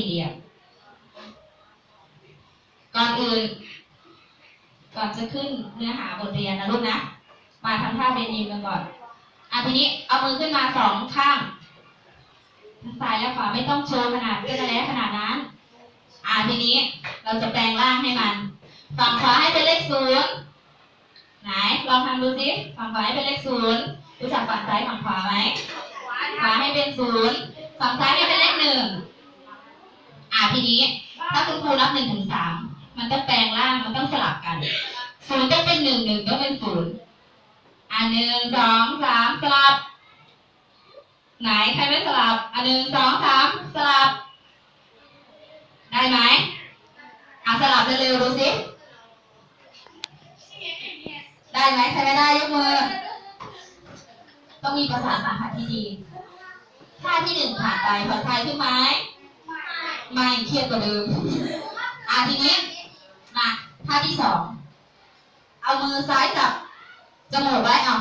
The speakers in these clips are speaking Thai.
มีเหลี่ยก่อนอื่น ก่อนจะขึ้นเนื้อหาบทเรียนนะลูกนะ มาทำท่าเบนยิมกันก่อน อะทีนี้เอามือขึ้นมาสองข้างทั้งซ้ายและขวาไม่ต้องโชว์ขนาดก็จะแล้วขนาดนั้น อะทีนี้เราจะแปลงร่างให้มัน ฝั่งขวาให้เป็นเลขศูนย์ไหนลองทำดูสิฝั่งขวาให้เป็นเลขศูนย์รู้จักฝั่งซ้ายฝั่งขวาไหมขวาให้เป็นศูนย์ฝั่งซ้ายให้เป็นเลขหนึ่ง อะทีนี้ ถ้าคุณครูนับหนึ่งถึงสามมันต้องแปลงร่างมันต้องสลับกันศูนย์ต้องเป็นหนึ่งหนึ่งต้องเป็นศูนย์อะหนึ่งสองสามสลับ ไหนใครไม่สลับอะหนึ่งสองสามสลับ ได้ไหมอะสลับเร็วๆดูสิได้ไหมใครไม่ได้ยกมือ ต้องมีภาษาสาหัสที่ดีท่าที่หนึ่งผ่านไปผ่อนคลายขึ้นไหม ไม่เครียดกว่าเดิม อะทีนี้มาท่าที่สอง เอามือซ้ายจับจมูกไว้เอา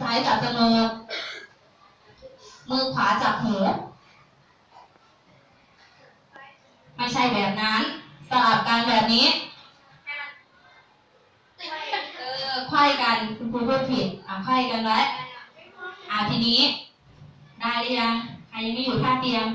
ซ้ายจับจมูก มือขวาจับหู ไม่ใช่แบบนั้น สลับกันแบบนี้ เออไขว้กันคุณครูพูดผิด อะไขว้กันไว้ อะทีนี้ ได้หรือยัง ใครยังไม่อยู่ท่าเตรียม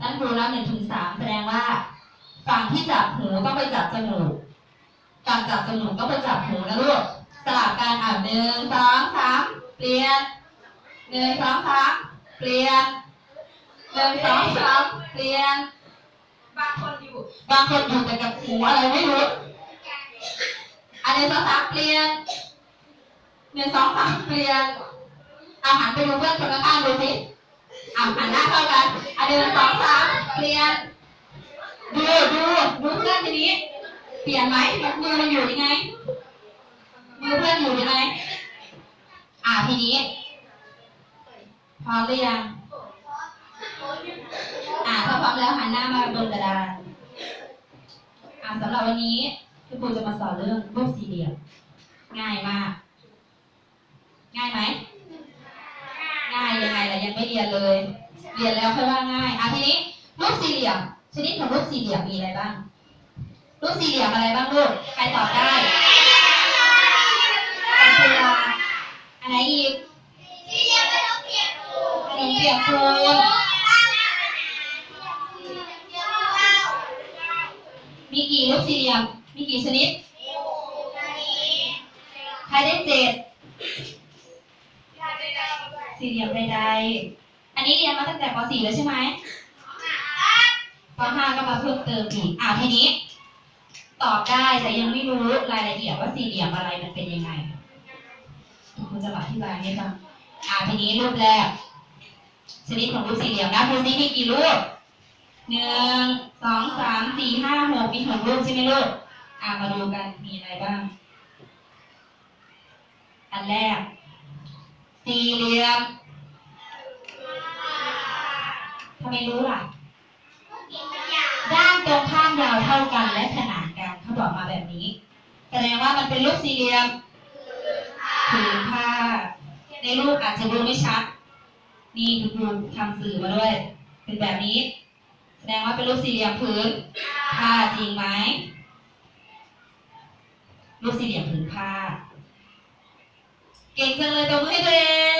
นั่นครูนับหนึ่งถึงสามแสดงว่าฝั่งที่จับหูต้องไปจับจมูกฝั่งจับจมูกต้องไปจับหูนะลูกสลับกันอะหนึ่งสองสามเปลี่ยนหนึ่งสองสามเปลี่ยนหนึ่งสองสามเปลี่ยน บางคนอยู่ บางคนอยู่แต่กับหูอะไรไม่รู้อันหนึ่งสองสามเปลี่ยนหนึ่งสองสามเปลี่ยนเอาหันไปดูเพื่อนคนข้างๆดูสิเอาหันหน้าเข้ากันอันหนึ่งสองสามเปลี่ยน ดูดูดูเพื่อนทีนี้ เปลี่ยนไหมมือมันอยู่ยังไง มือเพื่อนอยู่ยังไง อ่าทีนี้ พร้อมหรือยัง อ่าถ้าพร้อมแล้วหันหน้ามาบนกระดานอ่าสำหรับวันนี้พี่ครูจะมาสอนเรื่องรูปสี่เหลี่ยม ง่ายมาก ง่ายไหมายยังไงล่ะยังไม่เรียนเลย เรียนแล้วค่อยว่าง่ายอะทีนี้รูปสี่เหลี่ยมชนิดของรูปสี่เหลี่ยมมีอะไรบ้าง รูปสี่เหลี่ยมอะไรบ้างลูกใครตอบได้จัตุรัสอันไหนอีกขนมเปียกปูนมีกี่รูปสี่เหลี่ยมมีกี่ชนิดใครได้เจ็ด สี่เหลี่ยมใดๆ อันนี้เรียนมาตั้งแต่ป .4 แล้วใช่ไหมป .5 ก็มาเพิ่มเติมอีกอ่าทีนี้ ตอบได้แต่ยังไม่รู้รายละเอียดว่าสี่เหลี่ยมอะไรมันเป็นยังไงคุณจะมาอธิบายให้ฟังอ่าทีนี้รูปแรกชนิดของรูปสี่เหลี่ยมนะดูซิมีกี่รูปหนึ่งสองสามสี่ห้าหกมีหกรูปใช่ไหมลูกอ่ามาดูกันมีอะไรบ้าง อันแรก สี่เหลี่ยมทำไมรู้ล่ะ ด้านตรงข้ามยาวเท่ากันและขนานกันเขาบอกมาแบบนี้ แสดงว่ามันเป็นรูปสี่เหลี่ยมผืนผ้า ในรูปอาจจะดูไม่ชัด นี่คือครูทำสื่อมาด้วย เป็นแบบนี้ แสดงว่าเป็นรูปสี่เหลี่ยมผืนผ้าจริงไหมรูปสี่เหลี่ยมผืนผ้า เก่งจังเลยตบมือให้ตัวเอง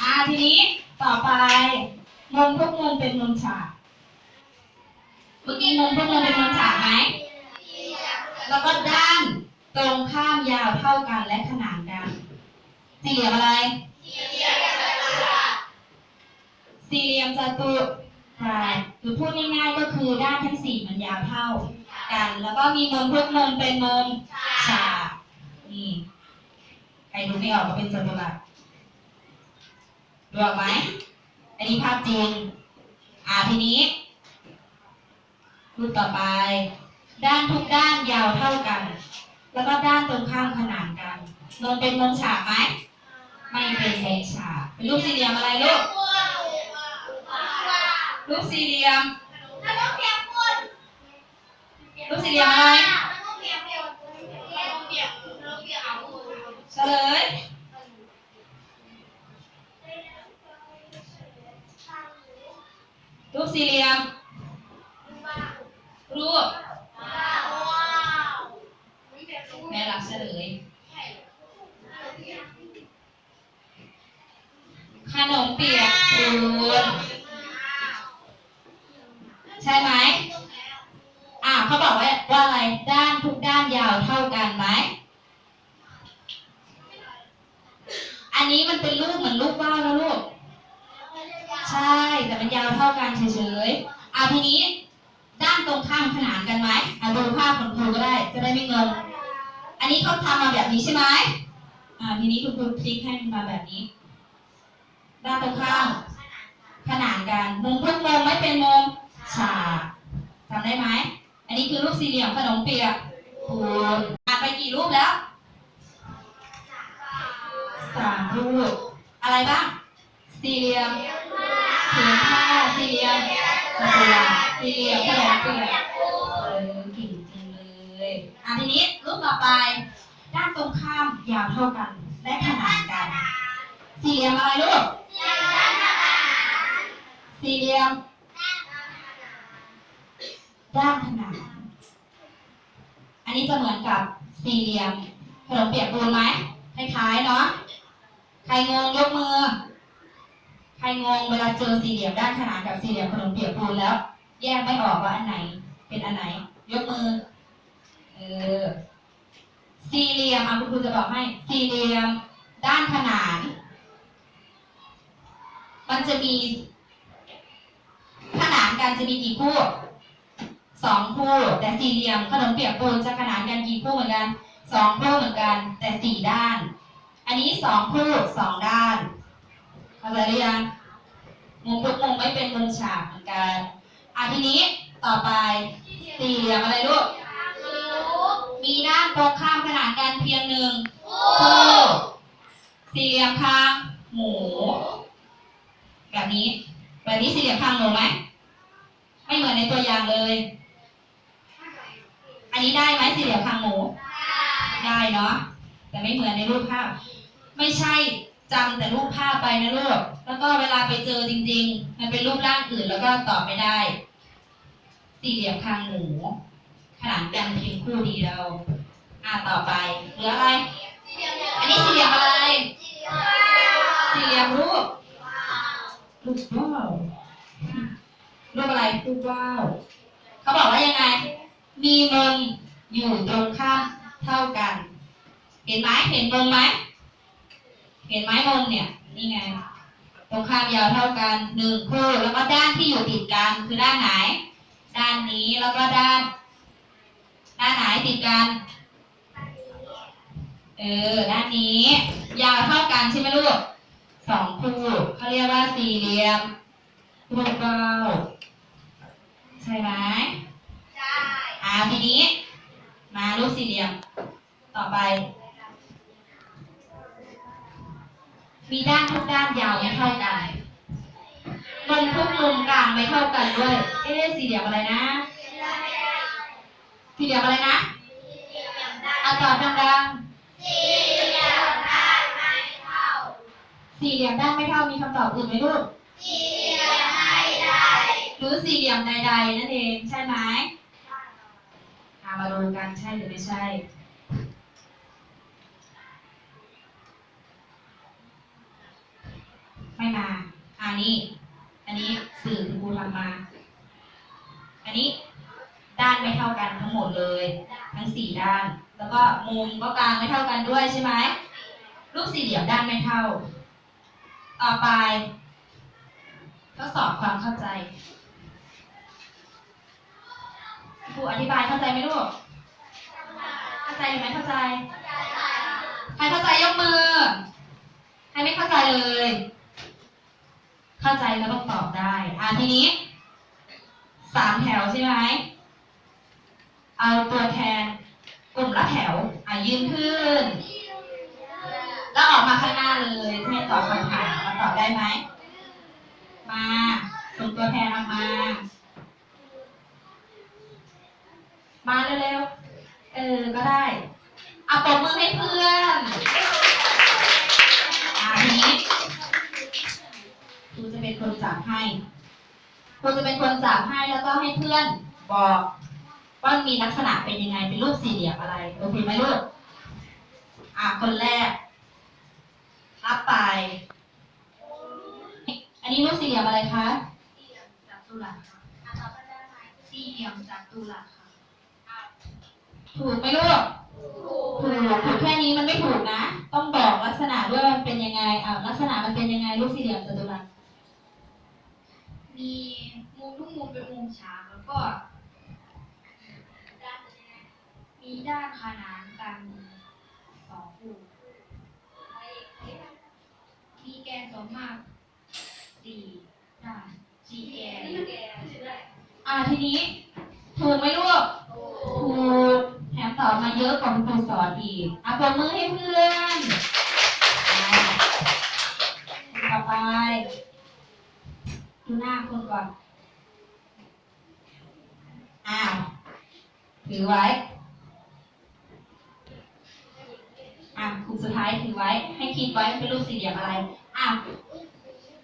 อ่าทีนี้ต่อไปมุมทุกมุมเป็นมุมฉากเมื่อกี้มุมทุกมุมเป็นมุมฉากไหมแล้วก็ด้านตรงข้ามยาวเท่ากันและขนานกันสี่เหลี่ยมอะไร สี่เหลี่ยมจัตุรัสหรือพูดง่ายๆก็คือด้านทั้งสี่มันยาวเท่ากัน แล้วก็มีมุมทุกมุมเป็นมุมฉาก รดูไม่ออกก็เป็นจัตุรัสดูออกไหมอันนี้ภาพจริง อ่าทีนี้รูปต่อไป ด้านทุกด้านยาวเท่ากัน แล้วก็ด้านตรงข้ามขนานกันนนเป็นมุมฉากไหมไม่เป็นมุมฉากเป็นรูปสี่เหลี่ยมอะไรลูกรูปสี่เหลี่ยมรูปสี่เหลี่ยมอะไร เฉ ลยรูปสี่เหลี่ยม รูปแม่รับเฉลย ขนมเปียกปูนใช่ไหมอ่าเขาบอกว่าว่าอะไร ด้านทุกด้านยาวเท่ากันไหม อันนี้มันเป็นรูปเหมือนรูปว่าวนะลูก ใช่ แต่มันยาวเท่ากันเฉยๆเอาทีนี้ ด้านตรงข้ามขนานกันไหมเอะดูภาพของครูก็ได้ จะได้ไม่งง อันนี้เขาทำมาแบบนี้ใช่ไหมอ่า ทีนี้คุณครูพลิกให้มันมาแบบนี้ ด้านตรงข้าม ขนานกัน มุมทุกมุมไม่เป็นมุมฉากจำได้ไหม อันนี้คือรูปสี่เหลี่ยมขนมเปียกปูนอ่านไปกี่รูปแล้ว สามรูป อะไรบ้าง สี่เหลี่ยมเขียนผ้าสี่เหลี่ยมกระเบียงสี่เหลี่ยมขนมเปียกเออเก่งจังเลยอะทีนี้รูปต่อไป ด้านตรงข้ามยาวเท่ากัน และขนานกัน สี่เหลี่ยมอะไรลูกสี่เหลี่ยมด้านขนานอันนี้จะเหมือนกับสี่เหลี่ยมขนมเปียกปูนไหมคล้ายๆเนาะ ใครงงยกมือ ใครงงเวลาเจอสี่เหลี่ยมด้านขนานกับสี่เหลี่ยมขนมเปียกปูนแล้ว แยกไม่ออกว่าอันไหน เป็นอันไหน ยกมือ เออ สี่เหลี่ยมอะคุณครูจะบอกให้ สี่เหลี่ยมด้านขนาน มันจะมี ขนานกันจะมีกี่คู่สองคู่ แต่สี่เหลี่ยมขนมเปียกปูนจะขนานกันกี่คู่เหมือนกันสองคู่เหมือนกัน แต่สี่ด้าน อันนี้สองคู่สองด้านเข้าใจหรือยังมุมทุกมุมไม่เป็นมุมฉากเหมือนกันอะทีนี้ต่อไปสี่เหลี่ยมอะไรลูกมีด้านตรงข้ามขนานกันเพียงหนึ่งคู่สี่เหลี่ยมคางหมูแบบนี้แบบนี้สี่เหลี่ยมคางหมูไหมไม่เหมือนในตัวอย่างเลย อันนี้ได้ไหมสี่เหลี่ยมคางหมูได้เนาะแต่ไม่เหมือนในรูปภาพ ไม่ใช่จำแต่รูปภาพไปนะลูก แล้วก็เวลาไปเจอจริง ๆ มันเป็นรูปร่างอื่นแล้วก็ตอบไม่ได้ สี่เหลี่ยมคางหมูขนานกันเพียงคู่เดียว อ่าต่อไปเหลืออะไร อันนี้สี่เหลี่ยมอะไร สี่เหลี่ยมรูป รูปว่าวรูปอะไร รูปว่าวเขาบอกว่ายังไง มีมุมอยู่ตรงข้ามเท่ากัน เห็นไหมเห็นมุมไหม เห็นไหมมุมเนี่ย นี่ไง ตรงข้ามยาวเท่ากันหนึ่งคู่แล้วก็ด้านที่อยู่ติดกันคือด้านไหน ด้านนี้แล้วก็ด้าน ด้านไหนติดกัน เออ ด้านนี้ ยาวเท่ากันใช่ไหมลูกสองคู่เขาเรียกว่าสี่เหลี่ยมรูปเบ้าใช่ไหมอ่าทีนี้ มารูปสี่เหลี่ยมต่อไป มีด้านทุกด้านยาวไม่เท่ากันมุมทุกมุมกลางไม่เท่ากันด้วย เอ๊ะสี่เหลี่ยมอะไรนะ สี่เหลี่ยมอะไรนะเอาตอบดังๆสี่เหลี่ยมด้านไม่เท่ามีคำตอบอื่นไหมลูกหรือสี่เหลี่ยมใดๆนั่นเองใช่ไหมอ่ามาดูกันใช่หรือไม่ใช่ ไม่มาอันนี้ อันนี้สื่อที่ครูทำมา อันนี้ด้านไม่เท่ากันทั้งหมดเลย ทั้งสี่ด้าน แล้วก็มุมก็กลางไม่เท่ากันด้วยใช่ไหมรูปสี่เหลี่ยมด้านไม่เท่า ต่อไปทดสอบความเข้าใจครูอธิบายเข้าใจไหมลูก เข้าใจหรือไม่เข้าใจ ใครเข้าใจยกมือ ใครไม่เข้าใจเลย เข้าใจแล้วต้องตอบได้ อ่าทีนี้สามแถวใช่ไหมเอาตัวแทนกลุ่มละแถว อะยืนขึ้น แล้วออกมาข้างหน้าเลยให้ตอบคำถามมาตอบได้ไหม มาส่งตัวแทนออกมา มาเร็วๆ เออ ก็ได้เอาปรบมือให้เพื่อน ครูจะเป็นคนจับให้ครูจะเป็นคนจับให้แล้วก็ให้เพื่อนบอกว่ามีลักษณะเป็นยังไงเป็นรูปสี่เหลี่ยมอะไรโอเคไหมลูกอ่าคนแรกรับไป อันนี้รูปสี่เหลี่ยมอะไรคะสี่เหลี่ยมจัตุรัสค่ะอะต่อไปได้ไหมสี่เหลี่ยมจัตุรัสค่ะถูกไหมลูกถูกถูกแค่นี้มันไม่ถูกนะ ต้องบอกลักษณะด้วยว่ามันเป็นยังไงอ่าลักษณะมันเป็นยังไงรูปสี่เหลี่ยมจัตุรัส มีมุมทุกมุมเป็นมุมฉากแล้วก็ด้านมีด้านขนานกันสองคู่มีแกนสมมากสี่ด้านสี่แกนอ่าทีนี้ถูกไหมลูกถูกแถมตอบมาเยอะกว่าคุณครูสอนอีกอะปรบมือให้เพื่อนอ่าต่อไป ดูหน้าคนก่อน อ้าว ถือไว้ อะกลุ่ มสุดท้ายถือไว้ ให้คิดไว้ว่าเป็นรูปสี่เหลี่ยมอะไร อะ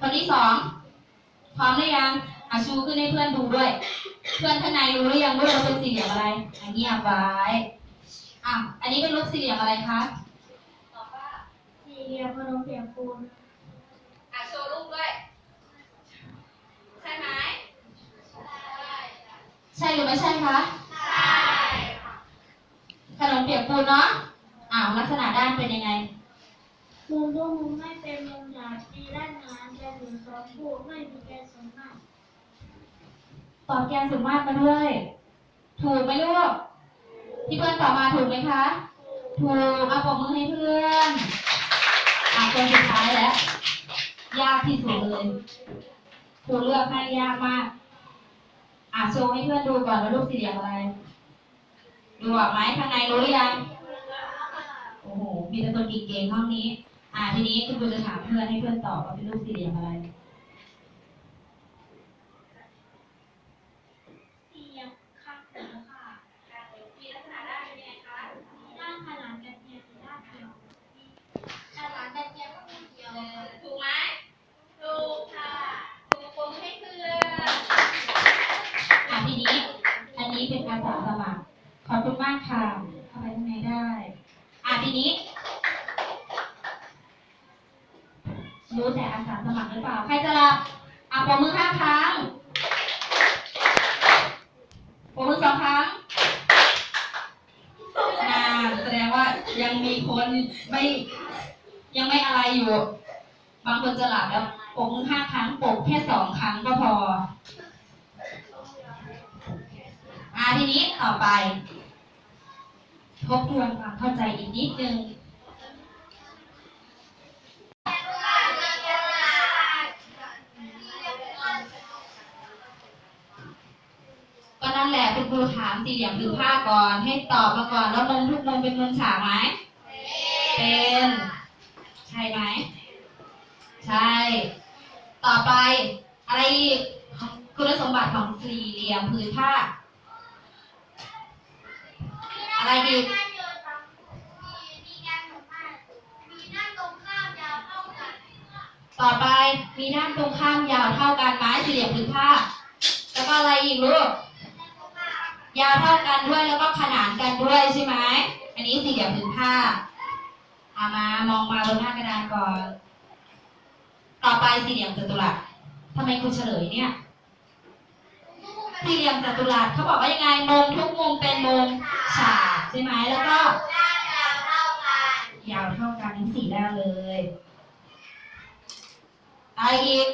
คนที่สองพร้อมหรือยังอะชูขึ้นให้เพื่อนดูด้วย เพื่อนข้างในรู้หรือยังว่าเราเป็นสี่เหลี่ยมอะไรอันเงียบไว้อะอันนี้เป็นรูปสี่เหลี่ยมอะไรคะตอบว่าสี่เหลี่ยมพนมเปียกปูนอะโชว์รูปด้วยใช่ไหมใช่หรือไม่ใช่คะใช่ขนมเปียกปูนเนาะ อ่าลักษณะด้านเป็นยังไง มุมทุกมุมไม่เป็นมุมฉากมีด้านขนานกันอยู่สองคู่ไม่มีแกนสมมาตรตอบแกนสูงมากมาด้วย ถูกไหมลูกที่เพื่อนตอบมาถูกไหมคะ ถูกเอาปรบมือให้เพื่อนอะคนสุดท้ายแล้ว ยากที่สุดเลยครูเลือกให้ยากมาก อะโชว์ให้เพื่อนดูก่อนว่ารูปสี่เหลี่ยมอะไร ดูออกไหมข้างในรู้หรือยังโอ้โห มีแต่คนเก่งๆห้องนี้ อะทีนี้คุณครูจะถามเพื่อนให้เพื่อนตอบว่าเป็นรูปสี่เหลี่ยมอะไร สี่เหลี่ยมข้างหูค่ะมีลักษณะด้านเป็นยังไงคะมีด้านขนานกันเพียงสี่ด้านเดียวมีด้านหลังกันเพียงก็มีเดียวถูกไหมถูกค่ะถูกปรบมือให้เพื่อนอะทีนี้ อันนี้เป็นอาสาสมัครขอบคุณมากค่ะเข้าไปข้างในได้ อะทีนี้ รู้แต่อาสาสมัครหรือเปล่า ใครจะรับอะปรบมือห้าครั้งปรบมือสองครั้งอ่าแสดงว่ายังมีคนไม่ยังไม่อะไรอยู่ บางคนจะหลับแล้วปรบมือห้าครั้งปรบแค่สองครั้งก็พออ่าทีนี้ต่อไปทบทวนความเข้าใจอีกนิดนึง คุณครูถามสี่เหลี่ยมผืนผ้าก่อน ให้ตอบมาก่อนแล้วมุมทุกมุมเป็นมุมฉากไหมเป็นใช่ไหมใช่ ต่อไปอะไรอีกคุณสมบัติของสี่เหลี่ยมผืนผ้า อะไรอีกมีแกนสมมาตรมีด้านตรงข้ามยาวเท่ากันต่อไปมีด้านตรงข้ามยาวเท่ากันไหมสี่เหลี่ยมผืนผ้า แล้วก็อะไรอีกลูก ยาวเท่ากันด้วยแล้วก็ขนานกันด้วยใช่ไหม อันนี้สี่เหลี่ยมผืนผ้าเอามามองมาบนหน้ากระดานก่อน ต่อไปสี่เหลี่ยมจัตุรัสทำไมครูเฉลยเนี่ยสี่เหลี่ยมจัตุรัสเขาบอกว่ายังไงมุมทุกมุมเป็นมุมฉากใช่ไหมแล้วก็ยาวเท่ากันยาวเท่ากันทั้งสี่ด้านเลยอะไรอีก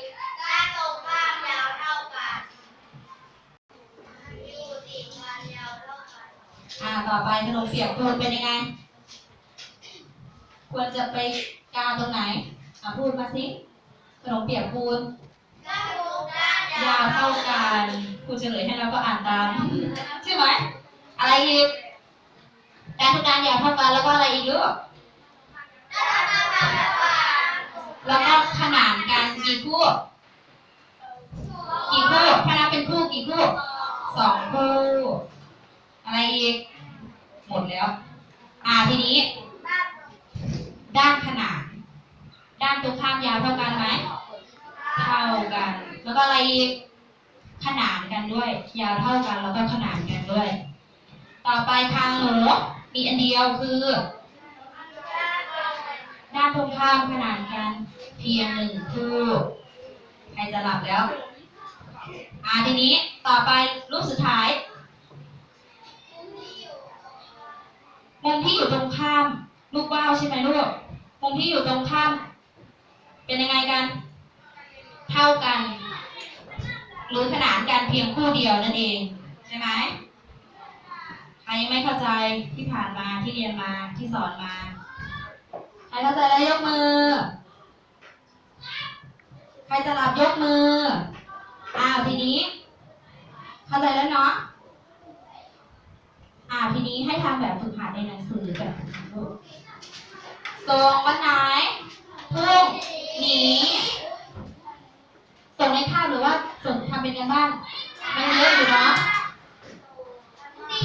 ต่อไปขนมเปียกปูนเป็นยังไง ควรจะไปกาตรงไหนอ่าพูดมาสิขนมเปียกปูนยาวเท่ากันครูเฉลยให้เราก็อ่านตามใช่ไหมอะไรอีกการทุกการยาวเท่ากันแล้วก็อะไรอีกลูกด้านตรงข้ามยาวเท่ากันแล้วก็ขนานกันกี่คู่ กี่คู่ถ้านับเป็นคู่กี่คู่สองคู่ ดแล้ว อ่าทีนี้ ด้านขนานด้านตรงข้ามยาวเท่ากันไหมเท่ากัน แล้วก็อะไรอีกขนานกันด้วย ยาวเท่ากันแล้วก็ขนานกันด้วย ต่อไปคางหนูมีอันเดียวคือ ด้านตรงข้ามขนานกัน เพียงหนึ่งคู่ใครจะหลับแล้ว อ่าทีนี้ต่อไปรูปสุดท้าย ที่อยู่ตรงข้ามลูกว่าวใช่ไหมลูกมุมที่อยู่ตรงข้าม เป็นยังไงกัน เท่ากัน หรือขนานกันเพียงคู่เดียวนั่นเองใช่ไหมใครยังไม่เข้าใจที่ผ่านมาที่เรียนมาที่สอนมา ใครเข้าใจแล้วยกมือ ใครจะหลับยกมืออ้าวทีนี้ เข้าใจแล้วเนาะ ทีนี้ให้ทำแบบฝึกหัดในหนังสือแบบฝึกหัดลูกส่งวันไหนพรุ่งนี้ส่งในคาบหรือว่าส่งทำเป็นกันบ้านมันเยอะอยู่เนาะ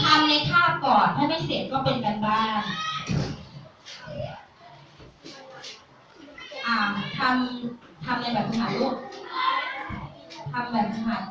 ทำในคาบก่อนถ้าไม่เสร็จก็เป็นกันบ้านอ่าทำทำในแบบฝึกหัดลูกทำแบบฝึกหัด